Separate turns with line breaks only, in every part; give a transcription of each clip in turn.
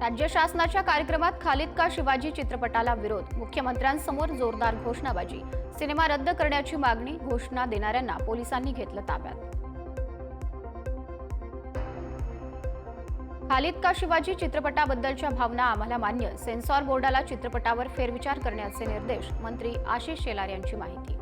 राज्य शासनाच्या कार्यक्रमात खालिद का शिवाजी चित्रपटाला विरोध. मुख्यमंत्र्यांसमोर जोरदार घोषणाबाजी. सिनेमा रद्द करण्याची मागणी घोषणा देणाऱ्यांना पोलिसांनी घेतलं ताब्यात. खालिद का शिवाजी चित्रपटाबद्दलच्या भावना आम्हाला मान्य. सेन्सॉर बोर्डाला चित्रपटावर फेरविचार करण्याचे निर्देश मंत्री आशिष शेलार यांची माहिती.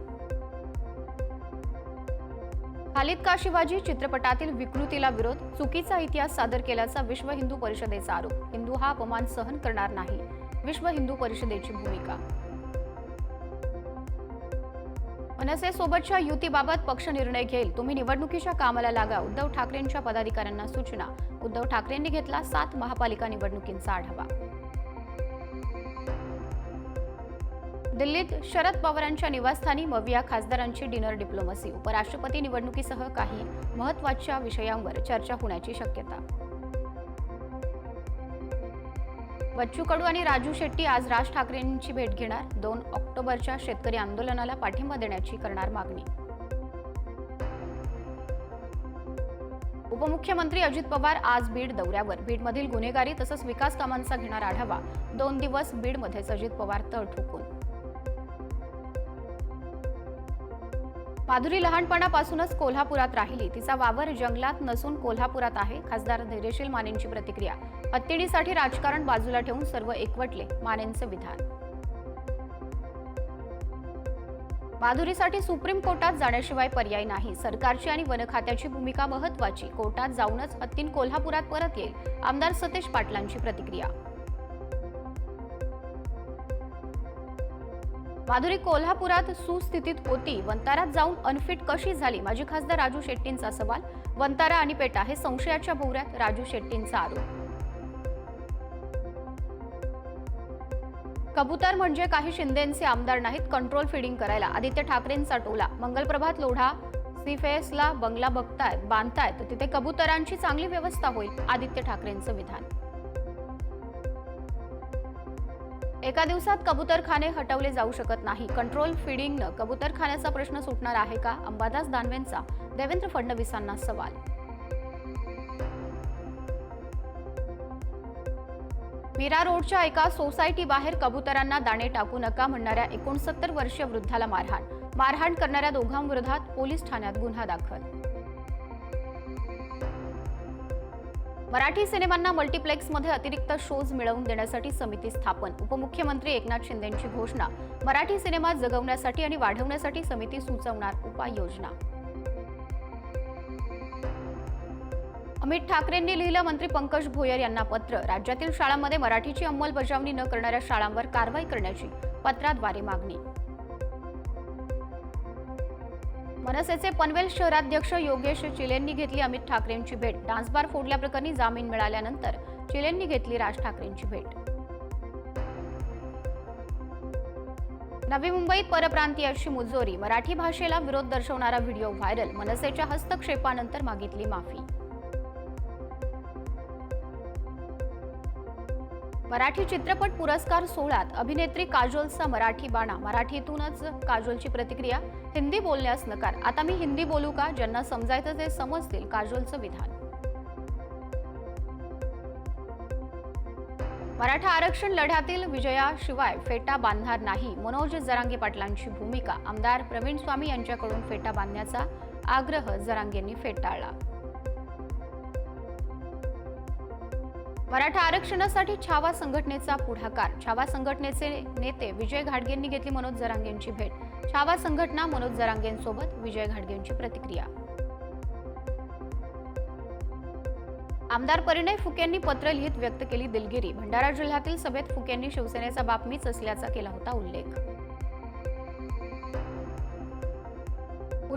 खालिद का शिवाजी चित्रपटातील विकृतीला विरोध चुकीचा इतिहास सादर केल्याचा विश्व हिंदू परिषदेचा आरोप. हिंदू हा अपमान सहन करणार नाही. विश्व हिंदू परिषदेची भूमिका. मनसेसोबतच्या युतीबाबत पक्ष निर्णय घेईल. तुम्ही निवडणुकीच्या कामाला लागा. उद्धव ठाकरेंच्या पदाधिकाऱ्यांना सूचना. उद्धव ठाकरेंनी घेतला सात महापालिका निवडणुकींचा आढावा. दिल्लीत शरद पवारांच्या निवासस्थानी मविया खासदारांची डिनर डिप्लोमसी. उपराष्ट्रपती निवडणुकीसह काही महत्त्वाच्या विषयांवर चर्चा होण्याची शक्यता. बच्चू कडू आणि राजू शेट्टी आज राज ठाकरेंची भेट घेणार. दोन ऑक्टोबरच्या शेतकरी आंदोलनाला पाठिंबा देण्याची करणार मागणी. उपमुख्यमंत्री अजित पवार आज बीड दौऱ्यावर. बीडमधील गुन्हेगारी तसंच विकास कामांचा घेणार आढावा. दोन दिवस बीडमध्येच अजित पवार तळ ठोकून. माधुरी लहानपणापासूनच कोल्हापुरात राहिली. तिचा वावर जंगलात नसून कोल्हापुरात आहे. खासदार धैर्यशील मानेंची प्रतिक्रिया. हत्तीडीसाठी राजकारण बाजूला ठेवून सर्व एकवटले मानेंचं विधान. माधुरीसाठी सुप्रीम कोर्टात जाण्याशिवाय पर्याय नाही. सरकारची आणि वन खात्याची भूमिका महत्वाची कोर्टात जाऊनच हत्तीन कोल्हापुरात परत येईल आमदार सतेज पाटलांची प्रतिक्रिया. माधुरी कोल्हापुरात सुस्थितीत होती. वंतारात जाऊन अनफिट कशी झाली? माजी खासदार राजू शेट्टींचा सवाल. वंतारा आणि पेटा हे संशयाच्या भोवऱ्यात राजू शेट्टींचा आरोप. कबूतर म्हणजे काही शिंदेचे आमदार नाहीत कंट्रोल फिडिंग करायला. आदित्य ठाकरेंचा टोला. मंगलप्रभात लोढा सीफेसला बंगला बघतायत बांधतायत तिथे कबुतरांची चांगली व्यवस्था होईल आदित्य ठाकरेंचं विधान. एका दिवसात कबूतरखाने हटवले जाऊ शकत नाही. कंट्रोल फिडिंगनं कबूतरखान्याचा प्रश्न सुटणार आहे का? अंबादास दानवेंचा देवेंद्र फडणवीसांना सवाल. मीरा रोडच्या एका सोसायटी बाहेर कबुतरांना दाणे टाकू नका म्हणणाऱ्या एकोणसत्तर वर्षीय वृद्धाला मारहाण. मारहाण करणाऱ्या दोघांविरोधात पोलीस ठाण्यात गुन्हा दाखल. मराठी सिनेमांना मल्टिप्लेक्समध्ये अतिरिक्त शोज मिळवून देण्यासाठी समिती स्थापन. उपमुख्यमंत्री एकनाथ शिंदेंची घोषणा. मराठी सिनेमा जगवण्यासाठी आणि वाढवण्यासाठी समिती सुचवणार उपाययोजना. अमित ठाकरेंनी लिहिलं मंत्री पंकज भोयर यांना पत्र. राज्यातील शाळांमध्ये मराठीची अंमलबजावणी न करणाऱ्या शाळांवर कारवाई करण्याची पत्राद्वारे मागणी. मनसेचे पनवेल शहराध्यक्ष योगेश चिलेंनी घेतली अमित ठाकरेंची भेट. डान्सबार फोडल्याप्रकरणी जामीन मिळाल्यानंतर चिलेंनी घेतली राज ठाकरेंची भेट. नवी मुंबईत परप्रांतीयाची मुजोरी. मराठी भाषेला विरोध दर्शवणारा व्हिडिओ व्हायरल. मनसेच्या हस्तक्षेपानंतर मागितली माफी. मराठी चित्रपट पुरस्कार सोहळ्यात अभिनेत्री काजोलचा मराठी बाणा. मराठीतूनच काजोलची प्रतिक्रिया. हिंदी बोलण्यास नकार. आता मी हिंदी बोलू का? ज्यांना समजायचं ते समजतील. काजोलचं विधान. मराठा आरक्षण लढ्यातील विजयाशिवाय फेटा बांधणार नाही. मनोज जरांगे पाटलांची भूमिका. आमदार प्रवीण स्वामी यांच्याकडून फेटा बांधण्याचा आग्रह जरांगेंनी फेटाळला. मराठा आरक्षणासाठी छावा संघटनेचा पुढाकार. छावा संघटनेचे नेते विजय घाडगेंनी घेतली मनोज जरांगेंची भेट. छावा संघटना मनोज जरांगेंसोबत विजय घाडगेंची प्रतिक्रिया. आमदार परिणय फुकेंनी पत्र लिहित व्यक्त केली दिलगिरी. भंडारा जिल्ह्यातील सभेत फुकेंनी शिवसेनेचा बाप मीच असल्याचा केला होता उल्लेख.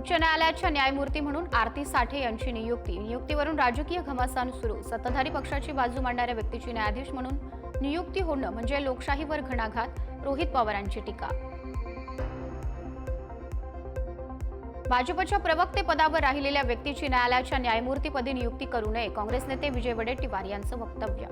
उच्च न्यायालयाच्या न्यायमूर्ती म्हणून आरती साठे यांची नियुक्ती. नियुक्तीवरून राजकीय घमासान सुरू. सत्ताधारी पक्षाची बाजू मांडणाऱ्या व्यक्तीची न्यायाधीश म्हणून नियुक्ती होणं म्हणजे लोकशाहीवर घणाघात रोहित पवारांची टीका. भाजपच्या प्रवक्ते पदावर राहिलेल्या व्यक्तीची न्यायालयाच्या न्यायमूर्तीपदी नियुक्ती करू नये. काँग्रेस नेते विजय वडेट्टीवार यांचं वक्तव्य.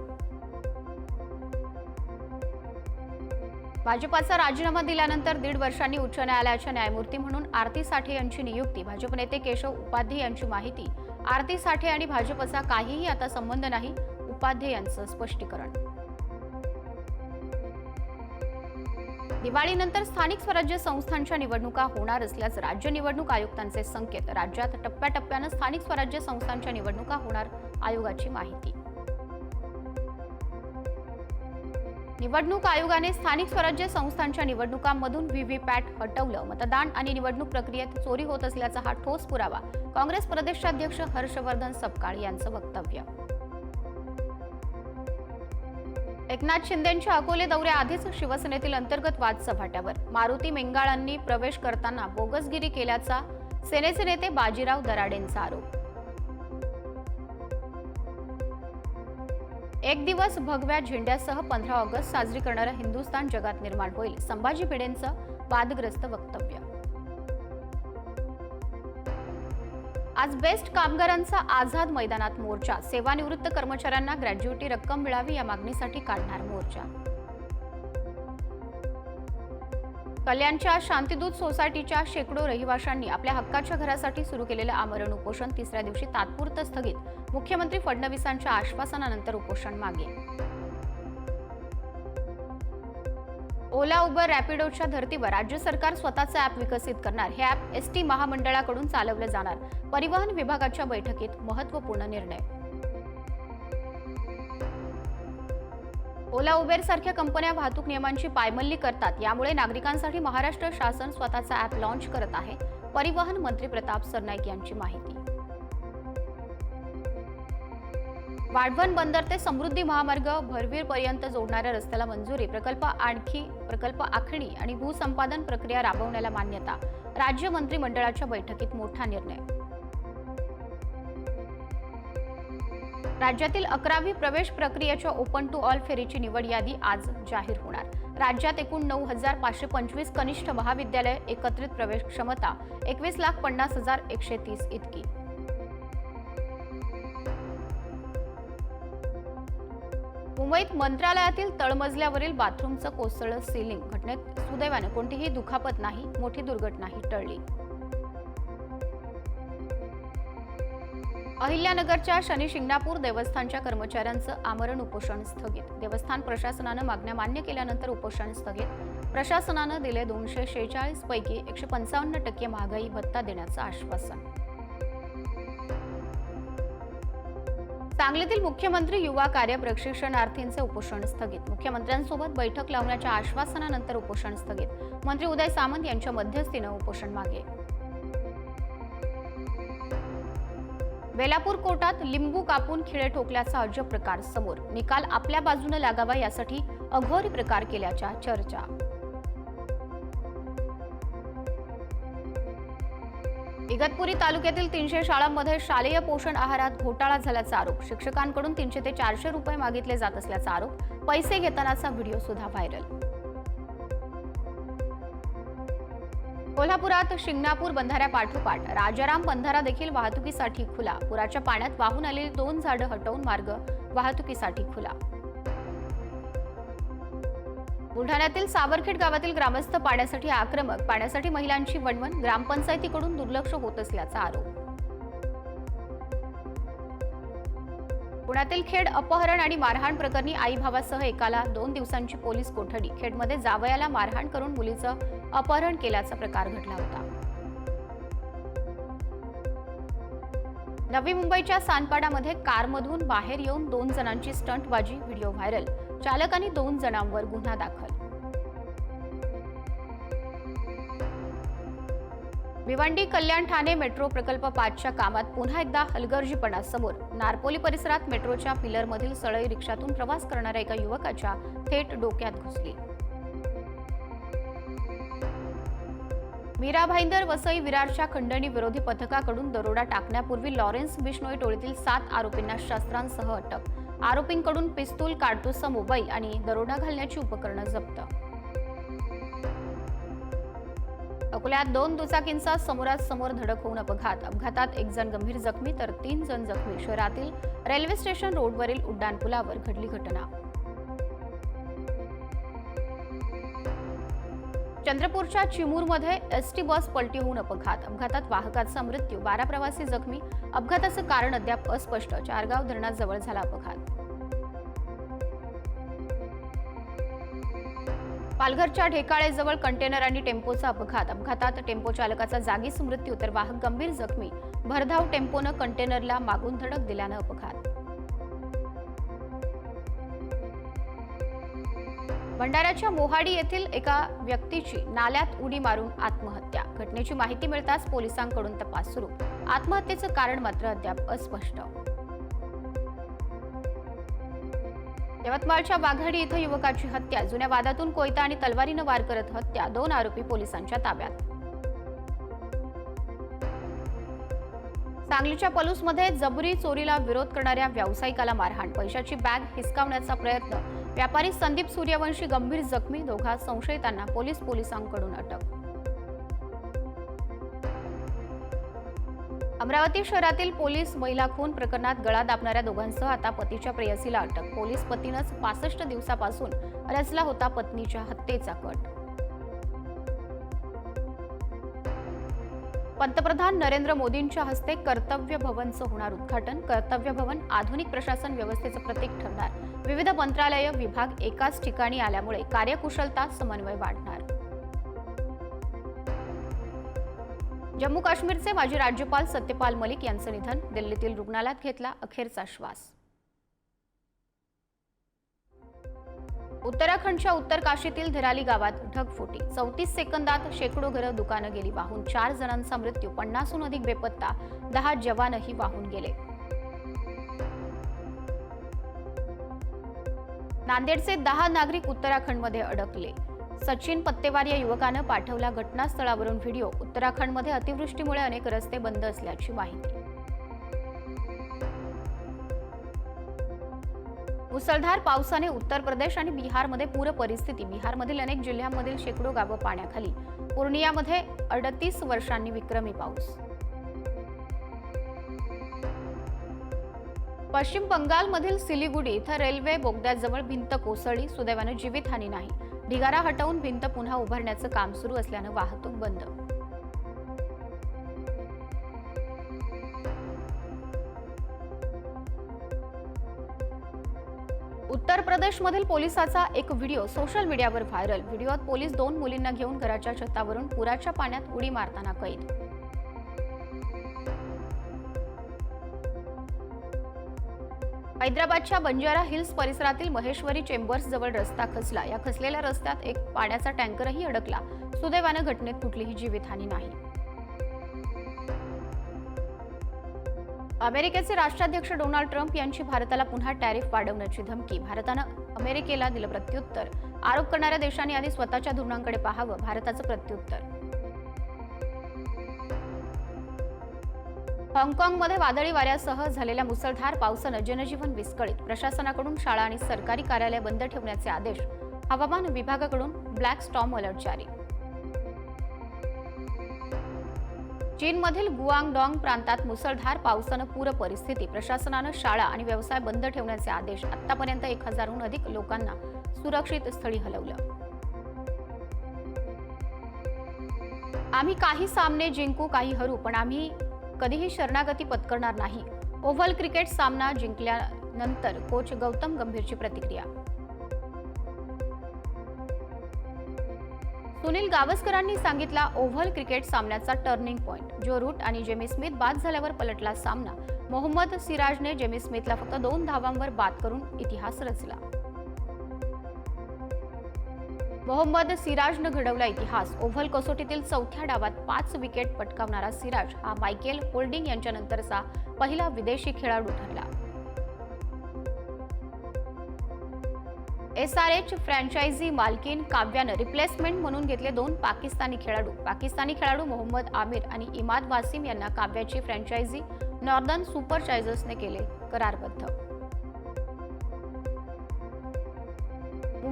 भाजपाचा राजीनामा दिल्यानंतर दीड वर्षांनी उच्च न्यायालयाच्या न्यायमूर्ती म्हणून आरती साठे यांची नियुक्ती. भाजप नेते केशव उपाध्ये यांची माहिती. आरती साठे आणि भाजपचा काहीही आता संबंध नाही उपाध्ये यांचं स्पष्टीकरण. दिवाळीनंतर स्थानिक स्वराज्य संस्थांच्या निवडणुका होणार असल्याचं राज्य निवडणूक आयुक्तांचे संकेत. राज्यात टप्प्याटप्प्यानं स्थानिक स्वराज्य संस्थांच्या निवडणुका होणार आयोगाची माहिती. निवडणूक आयोगाने स्थानिक स्वराज्य संस्थांच्या निवडणुकांमधून व्हीव्हीपॅट हटवलं. मतदान आणि निवडणूक प्रक्रियेत चोरी होत असल्याचा हा ठोस पुरावा काँग्रेस प्रदेशाध्यक्ष हर्षवर्धन सपकाळ यांचं वक्तव्य. एकनाथ शिंदेंच्या अकोले दौऱ्याआधीच शिवसेनेतील अंतर्गत वाद सभाट्यावर. मारुती मेंगाळांनी प्रवेश करताना बोगसगिरी केल्याचा सेनेचे नेते बाजीराव दराडेंचा आरोप. एक दिवस भगव्या झेंड्यासह पंधरा ऑगस्ट साजरी करणारं हिंदुस्थान जगात निर्माण होईल संभाजी भिडेंचं वादग्रस्त वक्तव्य. आज बेस्ट कामगारांचा आझाद मैदानात मोर्चा सेवानिवृत्त कर्मचाऱ्यांना ग्रॅज्युएटी रक्कम मिळावी या मागणीसाठी काढणार मोर्चा. कल्याणच्या शांतीदूत सोसायटीच्या शेकडो रहिवाशांनी आपल्या हक्काच्या घरासाठी सुरू केलेलं आमरण उपोषण तिसऱ्या दिवशी तात्पुरतं स्थगित मुख्यमंत्री फडणवीसांच्या आश्वासनानंतर उपोषण मागे. ओला उबर रॅपिडोच्या धर्तीवर राज्य सरकार स्वतःचं ॲप विकसित करणार. हे ॲप एस टी महामंडळाकडून चालवलं जाणार. परिवहन विभागाच्या बैठकीत महत्त्वपूर्ण निर्णय. ओला उबेर सारख्या कंपन्या वाहतूक नियमांची पायमल्ली करतात. यामुळे नागरिकांसाठी महाराष्ट्र शासन स्वतःचा ॲप लॉन्च करत आहे. परिवहन मंत्री प्रताप सरनाईक यांची माहिती. वाढवण बंदर ते समृद्धी महामार्ग भरवीरपर्यंत जोडणाऱ्या रस्त्याला मंजुरी प्रकल्प आणखी प्रकल्प आखणी आणि भूसंपादन प्रक्रिया राबवण्याला मान्यता राज्य मंत्रिमंडळाच्या बैठकीत मोठा निर्णय. राज्यातील अकरावी प्रवेश प्रक्रियेच्या ओपन टू ऑल फेरीची निवड यादी आज जाहीर होणार. राज्यात एकूण नऊ हजार पाचशे पंचवीस कनिष्ठ महाविद्यालय एकत्रित प्रवेश क्षमता एकवीस लाख पन्नास हजार एकशे तीस इतकी. मुंबईत मंत्रालयातील तळमजल्यावरील बाथरूमचं कोसळलं सिलिंग. घटनेत सुदैवानं कोणतीही दुखापत नाही मोठी दुर्घटनाही टळली. अहिल्यानगरच्या शनी शिंगणापूर देवस्थानच्या कर्मचाऱ्यांचं आमरण उपोषण स्थगित. देवस्थान प्रशासनानं मागण्या मान्य केल्यानंतर उपोषण स्थगित. प्रशासनानं दिले दोनशे शेहेचाळीस पैकी एकशे पंचावन्न टक्के महागाई भत्ता देण्याचं आश्वासन. सांगलीतील मुख्यमंत्री युवा कार्य प्रशिक्षणार्थींचे उपोषण स्थगित. मुख्यमंत्र्यांसोबत बैठक लावण्याच्या आश्वासनानंतर उपोषण स्थगित. मंत्री उदय सामंत यांच्या मध्यस्थीनं उपोषण मागे. वेलापूर कोर्टात लिंबू कापून खिळे ठोकल्याचा अजब प्रकार समोर. निकाल आपल्या बाजूनं लागावा यासाठी अघोरी प्रकार केल्याच्या चर्चा. इगतपुरी तालुक्यातील तीनशे शाळांमध्ये शालेय पोषण आहारात घोटाळा झाल्याचा आरोप. शिक्षकांकडून तीनशे ते चारशे रुपये मागितले जात असल्याचा आरोप. पैसे घेतानाचा व्हिडिओ सुद्धा व्हायरल. कोल्हापुरात शिंगणापूर बंधाऱ्या पाठोपाठ. राजाराम बंधारा देखील वाहतुकीसाठी खुला. पुराच्या पाण्यात वाहून आलेली दोन झाडं हटवून मार्ग वाहतुकीसाठी खुला. बुलढाण्यातील सावरखेड गावातील ग्रामस्थ पाण्यासाठी आक्रमक पाण्यासाठी महिलांची वणवण ग्रामपंचायतीकडून दुर्लक्ष होत असल्याचा आरोप. पुण्यातील खेड अपहरण आणि मारहाण प्रकरणी आई भावासह एकाला दोन दिवसांची पोलीस कोठडी. खेडमध्ये जावयाला मारहाण करून मुलीचं अपहरण केल्याचा प्रकार घडला होता. नवी मुंबईच्या सानपाडामध्ये कारमधून बाहेर येऊन दोन जणांची स्टंटबाजी व्हिडिओ व्हायरल. चालक आणि दोन जणांवर गुन्हा दाखल. भिवंडी कल्याण ठाणे मेट्रो प्रकल्प पाचच्या कामात पुन्हा एकदा हलगर्जीपणा समोर नारपोली परिसरात मेट्रोच्या पिलरमधील सळई रिक्षातून प्रवास करणाऱ्या एका युवकाच्या थेट डोक्यात घुसली. मीरा भाईंदर वसई विरारच्या खंडणी विरोधी पथकाकडून दरोडा टाकण्यापूर्वी लॉरेन्स बिश्नोई टोळीतील सात आरोपींना शस्त्रांसह अटक आरोपींकडून पिस्तूल काडतूसचा मोबाईल आणि दरोडा घालण्याची उपकरणं जप्त. अकोल्यात दोन दुचाकींचा समोरासमोर धडक होऊन अपघात. अपघातात एक जण गंभीर जखमी तर तीन जण जखमी. शहरातील रेल्वे स्टेशन रोडवरील उड्डाणपुलावर घडली घटना. चंद्रपूरच्या चिमूरमध्ये एस टी बस पलटी होऊन अपघात. अपघातात वाहकाचा मृत्यू बारा प्रवासी जखमी. अपघाताचं कारण अद्याप अस्पष्ट. चारगाव धरणाजवळ झाला अपघात. पालघरच्या ढेकाळेजवळ कंटेनर आणि टेम्पोचा अपघात. अपघातात टेम्पो चालकाचा जागीच मृत्यू तर वाहक गंभीर जखमी. भरधाव टेम्पोनं कंटेनरला मागून धडक दिल्यानं अपघात. भंडाऱ्याच्या मोहाडी येथील एका व्यक्तीची नाल्यात उडी मारून आत्महत्या. घटनेची माहिती मिळताच पोलिसांकडून तपास सुरू. आत्महत्येचं कारण मात्र अद्याप अस्पष्ट. यवतमाळच्या वाघाडी इथं युवकाची हत्या. जुन्या वादातून कोयता आणि तलवारीनं वार करत हत्या. दोन आरोपी पोलिसांच्या ताब्यात. सांगलीच्या पलूसमध्ये जबरी चोरीला विरोध करणाऱ्या व्यावसायिकाला मारहाण. पैशाची बॅग हिसकावण्याचा प्रयत्न. व्यापारी संदीप सूर्यवंशी गंभीर जखमी. दोघा संशयितांना पोलीस पोलिसांकडून अटक. अमरावती शहरातील पोलीस महिला खून प्रकरणात गळा दाबणाऱ्या दोघांसह आता पतीच्या प्रेयसीला अटक. पोलीस पतीनंच पासष्ट दिवसापासून रचला होता पत्नीच्या हत्येचा कट. पंतप्रधान नरेंद्र मोदींच्या हस्ते कर्तव्य भवनचं होणार उद्घाटन. कर्तव्य भवन आधुनिक प्रशासन व्यवस्थेचं प्रतीक ठरणार. विविध मंत्रालय विभाग एकाच ठिकाणी आल्यामुळे कार्यकुशलता समन्वय वाढणार. जम्मू काश्मीरचे माजी राज्यपाल सत्यपाल मलिक यांचं निधन दिल्लीतील रुग्णालयात घेतला अखेरचा श्वास. उत्तराखंडच्या उत्तर काशीतील धिराली गावात ढगफुटी. चौतीस सेकंदात शेकडो घरं दुकानं गेली. वाहून चार जणांचा मृत्यू. पन्नासहून अधिक बेपत्ता. दहा जवानही वाहून गेले. नांदेडचे दहा नागरिक उत्तराखंडमध्ये अडकले. सचिन पत्तेवार या युवकानं पाठवला घटनास्थळावरून व्हिडिओ. उत्तराखंडमध्ये अतिवृष्टीमुळे अनेक रस्ते बंद असल्याची माहिती. मुसळधार पावसाने उत्तर प्रदेश आणि बिहारमध्ये पूर परिस्थिती. बिहारमधील अनेक जिल्ह्यांमधील शेकडो गावं पाण्याखाली. पूर्णियामध्ये अडतीस वर्षांनी विक्रमी पाऊस. पश्चिम बंगालमधील सिलिगुडी इथं रेल्वे बोगद्याजवळ भिंत कोसळली. सुदैवानं जीवितहानी नाही. ढिगारा हटवून भिंत पुन्हा उभारण्याचं काम सुरू असल्यानं वाहतूक बंद. उत्तर प्रदेशमधील पोलिसाचा एक व्हिडिओ सोशल मीडियावर व्हायरल. व्हिडिओत पोलीस दोन मुलींना घेऊन घराच्या छतावरून पुराच्या पाण्यात उडी मारताना कैद. हैदराबादच्या बंजारा हिल्स परिसरातील महेश्वरी चेंबर्स जवळ रस्ता खचला. या खचलेल्या रस्त्यात एक पाण्याचा टँकरही अडकला. सुदैवानं घटनेत कुठलीही जीवितहानी नाही. अमेरिकेचे राष्ट्राध्यक्ष डोनाल्ड ट्रम्प यांची भारताला पुन्हा टॅरिफ वाढवण्याची धमकी. भारतानं अमेरिकेला दिलं प्रत्युत्तर. आरोप करणाऱ्या देशांनी आधी स्वतःच्या धोरणांकडे पाहावं भारताचं प्रत्युत्तर. हाँगकाँगमध्ये वादळी वाऱ्यासह झालेल्या मुसळधार पावसानं जनजीवन विस्कळीत. प्रशासनाकडून शाळा आणि सरकारी कार्यालय बंद ठेवण्याचे आदेश. हवामान विभागाकडून ब्लॅक स्टॉम अलर्ट जारी. चीनमधील गुआंगडॉंग प्रांतात मुसळधार पावसानं पूर परिस्थिती. प्रशासनानं शाळा आणि व्यवसाय बंद ठेवण्याचे आदेश. आतापर्यंत एक हजारहून अधिक लोकांना सुरक्षित स्थळी हलवलं. आम्ही काही सामने जिंकू काही हरू पण आम्ही कधीही शरणागती पत्करणार नाही. ओव्हल क्रिकेट सामना जिंकल्यानंतर कोच गौतम गंभीरची प्रतिक्रिया. सुनील गावस्करांनी सांगितला ओव्हल क्रिकेट सामन्याचा टर्निंग पॉइंट. जो रूट आणि जेमी स्मिथ बाद झाल्यावर पलटला सामना. मोहम्मद सिराजने जेमी स्मिथला फक्त दोन धावांवर बाद करून इतिहास रचला. मोहम्मद सिराजनं घडवला इतिहास. ओव्हल कसोटीतील चौथ्या डावात पाच विकेट पटकावणारा सिराज हा मायकेल होल्डिंग यांच्यानंतरचा पहिला विदेशी खेळाडू ठरला. एस आर एच फ्रँचायझी मालकीन काव्यानं रिप्लेसमेंट म्हणून घेतले दोन पाकिस्तानी खेळाडू. पाकिस्तानी खेळाडू मोहम्मद आमिर आणि इमाद वासिम यांना काव्याची फ्रँचायझी नॉर्दर्न सुपर चायझर्सने केले करारबद्ध.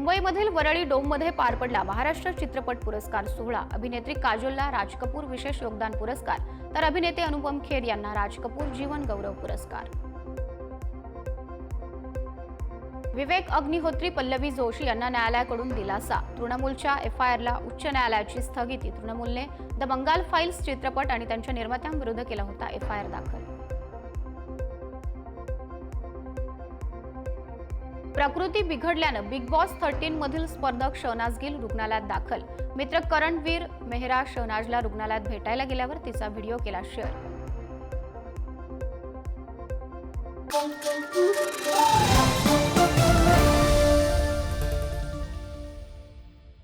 मुंबईमधील वरळी डोममध्ये पार पडला महाराष्ट्र चित्रपट पुरस्कार सोहळा. अभिनेत्री काजोलला राज कपूर विशेष योगदान पुरस्कार. तर अभिनेते अनुपम खेर यांना राज कपूर जीवन गौरव पुरस्कार. विवेक अग्निहोत्री पल्लवी जोशी यांना न्यायालयाकडून दिलासा. तृणमूलच्या एफ आय आरला उच्च न्यायालयाची स्थगिती. तृणमूलने द बंगाल फाईल्स चित्रपट आणि त्यांच्या निर्मात्यांविरुद्ध केला होता एफ आय आर दाखल. प्रकृती बिघडल्यानं बिग बॉस थर्टीन मधील स्पर्धक शहनाज गिल रुग्णालयात दाखल. मित्र करणवीर मेहरा शहनाजला रुग्णालयात भेटायला गेल्यावर तिचा व्हिडिओ केला शेअर.